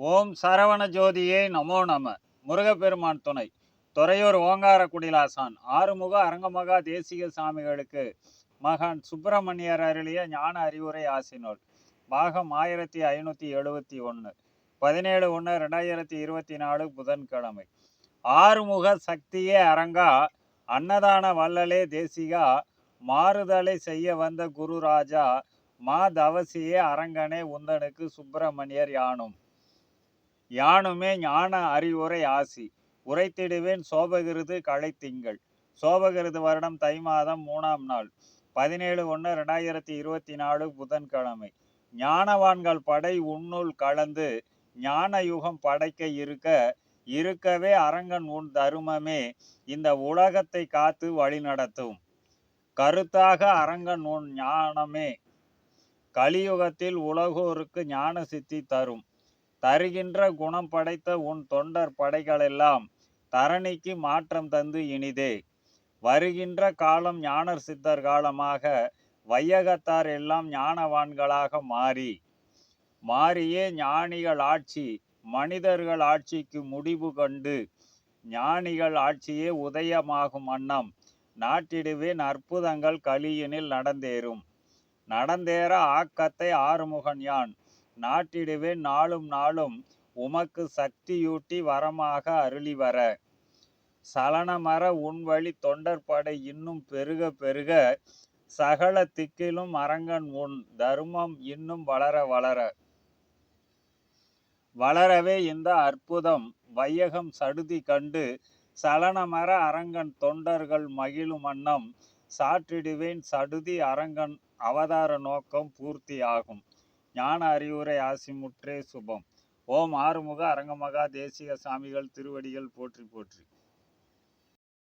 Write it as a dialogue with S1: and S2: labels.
S1: ஓம் சரவண ஜோதியே நமோ நம. முருகப்பெருமான் துணை. துறையூர் ஓங்கார குடிலாசான். ஆறுமுக அரங்கமகா தேசிக சாமிகளுக்கு மகான் சுப்பிரமணியர் அருளிய ஞான அறிவுரை ஆசினோல். பாகம் ஆயிரத்தி ஐநூற்றி எழுபத்தி ஒன்று பதினேழு ஒன்று ரெண்டாயிரத்தி இருபத்தி நாலு புதன்கிழமை. ஆறுமுக சக்தியே அரங்கா அன்னதான வள்ளலே தேசிகா மாறுதலை செய்ய வந்த குருராஜா மா தவசியே அரங்கனே உந்தனுக்கு சுப்பிரமணியர் யானும். யானுமே ஞான அறிவுரை ஆசி. உரைத்திடுவேன் சோபகிருது கழைத்திங்கள் சோபகிருது வருடம் தை மாதம் மூணாம் நாள். பதினேழு ஒன்று ரெண்டாயிரத்தி இருபத்தி நாலு புதன்கிழமை. ஞானவான்கள் படை உன்னுள் கலந்து ஞான யுகம் படைக்க இருக்க இருக்கவே அரங்கன் உன் தருமமே இந்த உலகத்தை காத்து வழிநடத்தும் கருத்தாக அரங்கன் உன் ஞானமே கலியுகத்தில் உலகோருக்கு ஞான சித்தி தரும். தருகின்ற குணம் படைத்த உன் தொண்டர் படைகளெல்லாம் தரணிக்கு மாற்றம் தந்து இனிதே. வருகின்ற காலம் ஞானர் சித்தர் காலமாக வையகத்தார் எல்லாம் ஞானவான்களாக மாறி. மாறியே ஞானிகள் ஆட்சி மனிதர்கள் ஆட்சிக்கு முடிவு கண்டு ஞானிகள் ஆட்சியே உதயமாகும் அன்னம். நாட்டிடுவேன் அற்புதங்கள் கலியினில் நடந்தேறும். நடந்தேற ஆக்கத்தை ஆறுமுகன் யான். நாட்டிடுவேன் நாளும் நாளும் உமக்கு சக்தியூட்டி வரமாக அருளி வர சலனமர உன் வழி தொண்டர் படை இன்னும் பெருக பெருக சகல திக்கிலும் அரங்கன் உன் தர்மம் இன்னும் வளர வளர. வளரவே இந்த அற்புதம் வையகம் சடுதி கண்டு சலனமர அரங்கன் தொண்டர்கள் மகிழும் வண்ணம் சாற்றிடுவேன் சடுதி அரங்கன் அவதார நோக்கம் பூர்த்தி ஆகும் ஞான அறிவுரை ஆசிமுற்றே சுபம். ஓம் ஆறுமுக அரங்கமகா தேசிக சாமிகள் திருவடிகள் போற்றி போற்றி.